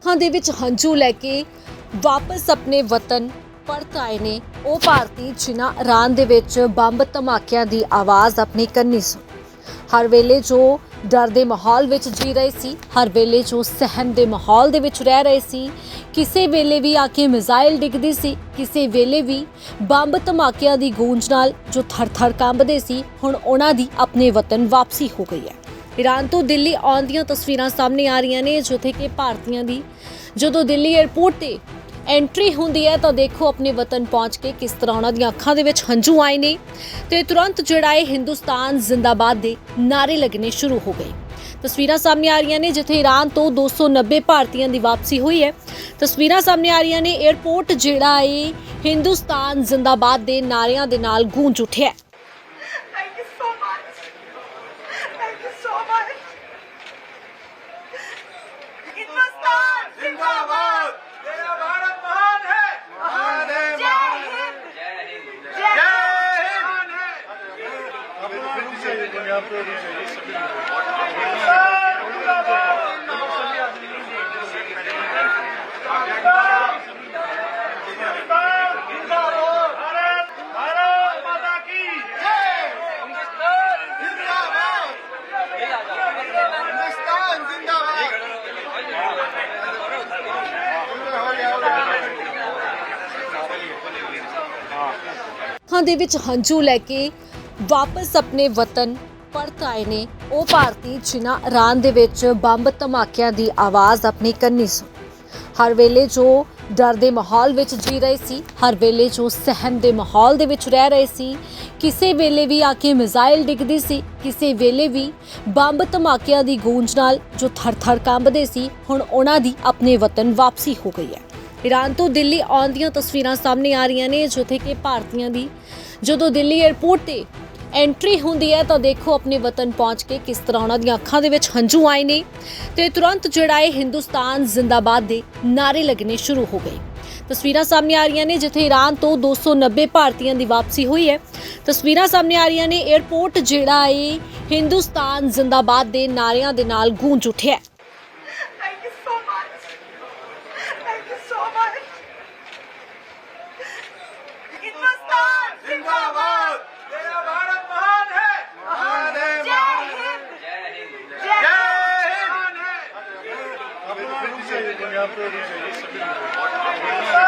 ਅੱਖਾਂ ਦੇ ਵਿੱਚ ਹੰਝੂ ਲੈ ਕੇ ਵਾਪਸ ਆਪਣੇ ਵਤਨ ਪਰਤ ਆਏ ਨੇ। ਉਹ ਭਾਰਤੀ ਜਿਨ੍ਹਾਂ ਇਰਾਨ ਦੇ ਵਿੱਚ ਬੰਬ ਧਮਾਕਿਆਂ ਦੀ ਆਵਾਜ਼ ਆਪਣੀ ਕੰਨੀ ਸੁਣੀ। ਹਰ ਵੇਲੇ ਜੋ ਡਰ ਦੇ ਮਾਹੌਲ ਵਿੱਚ ਜੀ ਰਹੇ ਸੀ, ਹਰ ਵੇਲੇ ਜੋ ਸਹਿਮ ਦੇ ਮਾਹੌਲ ਦੇ ਵਿੱਚ ਰਹਿ ਰਹੇ ਸੀ, ਕਿਸੇ ਵੇਲੇ ਵੀ ਆ ਕੇ ਮਿਜ਼ਾਈਲ ਡਿੱਗਦੀ ਸੀ, ਕਿਸੇ ਵੇਲੇ ਵੀ ਬੰਬ ਧਮਾਕਿਆਂ ਦੀ ਗੂੰਜ ਨਾਲ ਜੋ ਥਰ-ਥਰ ਕੰਬਦੇ ਸੀ, ਹੁਣ ਉਹਨਾਂ ਦੀ ਆਪਣੇ ਵਤਨ ਵਾਪਸੀ ਹੋ ਗਈ ਹੈ। ਈਰਾਨ ਤੋਂ ਦਿੱਲੀ ਆਉਣ ਦੀਆਂ ਤਸਵੀਰਾਂ ਸਾਹਮਣੇ ਆ ਰਹੀਆਂ ਨੇ, ਜਿੱਥੇ ਕਿ ਭਾਰਤੀਆਂ ਦੀ ਜਦੋਂ ਦਿੱਲੀ 에ਅਰਪੋਰਟ ਤੇ ਐਂਟਰੀ ਹੁੰਦੀ ਹੈ, ਤਾਂ ਦੇਖੋ ਆਪਣੇ ਵਤਨ ਪਹੁੰਚ ਕੇ ਕਿਸ ਤਰ੍ਹਾਂ ਉਹਨਾਂ ਦੀਆਂ ਅੱਖਾਂ ਦੇ ਵਿੱਚ ਹੰਝੂ ਆਏ ਨੇ ਤੇ ਤੁਰੰਤ ਜਿਹੜਾ ਇਹ ਹਿੰਦੁਸਤਾਨ ਜ਼ਿੰਦਾਬਾਦ ਦੇ ਨਾਰੇ ਲੱਗਣੇ ਸ਼ੁਰੂ ਹੋ ਗਏ। ਤਸਵੀਰਾਂ ਸਾਹਮਣੇ ਆ ਰਹੀਆਂ ਨੇ, ਜਿੱਥੇ ਈਰਾਨ ਤੋਂ 290 ਭਾਰਤੀਆਂ ਦੀ ਵਾਪਸੀ ਹੋਈ ਹੈ। ਤਸਵੀਰਾਂ ਸਾਹਮਣੇ ਆ ਰਹੀਆਂ ਨੇ 에ਅਰਪੋਰਟ ਜਿਹੜਾ ਏ ਹਿੰਦੁਸਤਾਨ ਜ਼ਿੰਦਾਬਾਦ ਦੇ ਨਾਰਿਆਂ ਦੇ ਨਾਲ ਗੂੰਜ ਉੱਠਿਆ ਪੰਜਾਬ ਤੋਂ ਹੋ ਗਏ ਜੀ ਸਭੀ ਅੱਖਾਂ ਦੇ ਵਿੱਚ ਹੰਝੂ ਲੈ ਕੇ ਵਾਪਸ ਆਪਣੇ ਵਤਨ ਪਰਤ ਆਏ ਨੇ, ਉਹ ਭਾਰਤੀ ਜਿਨ੍ਹਾਂ ਇਰਾਨ ਦੇ ਵਿੱਚ ਬੰਬ ਧਮਾਕਿਆਂ ਦੀ ਆਵਾਜ਼ ਆਪਣੀ ਕੰਨੀ ਸੁਣੀ। ਹਰ ਵੇਲੇ ਜੋ ਡਰ ਦੇ ਮਾਹੌਲ ਵਿੱਚ ਜੀ ਰਹੇ ਸੀ, ਹਰ ਵੇਲੇ ਜੋ ਸਹਿਮ ਦੇ ਮਾਹੌਲ ਦੇ ਵਿੱਚ ਰਹਿ ਰਹੇ ਸੀ, ਕਿਸੇ ਵੇਲੇ ਵੀ ਆ ਕੇ ਮਿਜ਼ਾਈਲ ਡਿੱਗਦੀ ਸੀ, ਕਿਸੇ ਵੇਲੇ ਵੀ ਬੰਬ ਧਮਾਕਿਆਂ ਦੀ ਗੂੰਜ ਨਾਲ ਜੋ ਥਰ-ਥਰ ਕੰਬਦੇ ਸੀ, ਹੁਣ ਉਹਨਾਂ ਦੀ ਆਪਣੇ ਵਤਨ ਵਾਪਸੀ ਹੋ ਗਈ ਹੈ। ਈਰਾਨ ਤੋਂ ਦਿੱਲੀ ਆਉਣ ਦੀਆਂ ਤਸਵੀਰਾਂ ਸਾਹਮਣੇ ਆ ਰਹੀਆਂ ਨੇ, ਜਿੱਥੇ ਕਿ ਭਾਰਤੀਆਂ ਦੀ ਜਦੋਂ ਦਿੱਲੀ 에ਅਰਪੋਰਟ ਤੇ ਐਂਟਰੀ ਹੁੰਦੀ ਹੈ ਤਾਂ ਦੇਖੋ ਆਪਣੇ ਵਤਨ ਪਹੁੰਚ ਕੇ ਕਿਸ ਤਰ੍ਹਾਂ ਉਹਨਾਂ ਦੀਆਂ ਅੱਖਾਂ ਦੇ ਵਿੱਚ ਹੰਝੂ ਆਏ ਨੇ। ਤੇ ਤੁਰੰਤ ਜਿਹੜਾ ਇਹ ਹਿੰਦੁਸਤਾਨ ਜ਼ਿੰਦਾਬਾਦ ਦੇ ਨਾਰੇ ਲੱਗਣੇ ਸ਼ੁਰੂ ਹੋ ਗਏ। ਤਸਵੀਰਾਂ ਸਾਹਮਣੇ ਆ ਰਹੀਆਂ ਨੇ ਜਿੱਥੇ ਈਰਾਨ ਤੋਂ 290 ਭਾਰਤੀਆਂ ਦੀ ਵਾਪਸੀ ਹੋਈ ਹੈ। ਤਸਵੀਰਾਂ ਸਾਹਮਣੇ ਆ ਰਹੀਆਂ ਨੇ 에ਅਰਪੋਰਟ ਜਿਹੜਾ ਇਹ ਹਿੰਦੁਸਤਾਨ ਜ਼ਿੰਦਾਬਾਦ ਦੇ ਨਾਰਿਆਂ ਦੇ ਨਾਲ ਗੂੰਜ ਉੱਠਿਆ हिंद हिंदुस्तान जिंदाबाद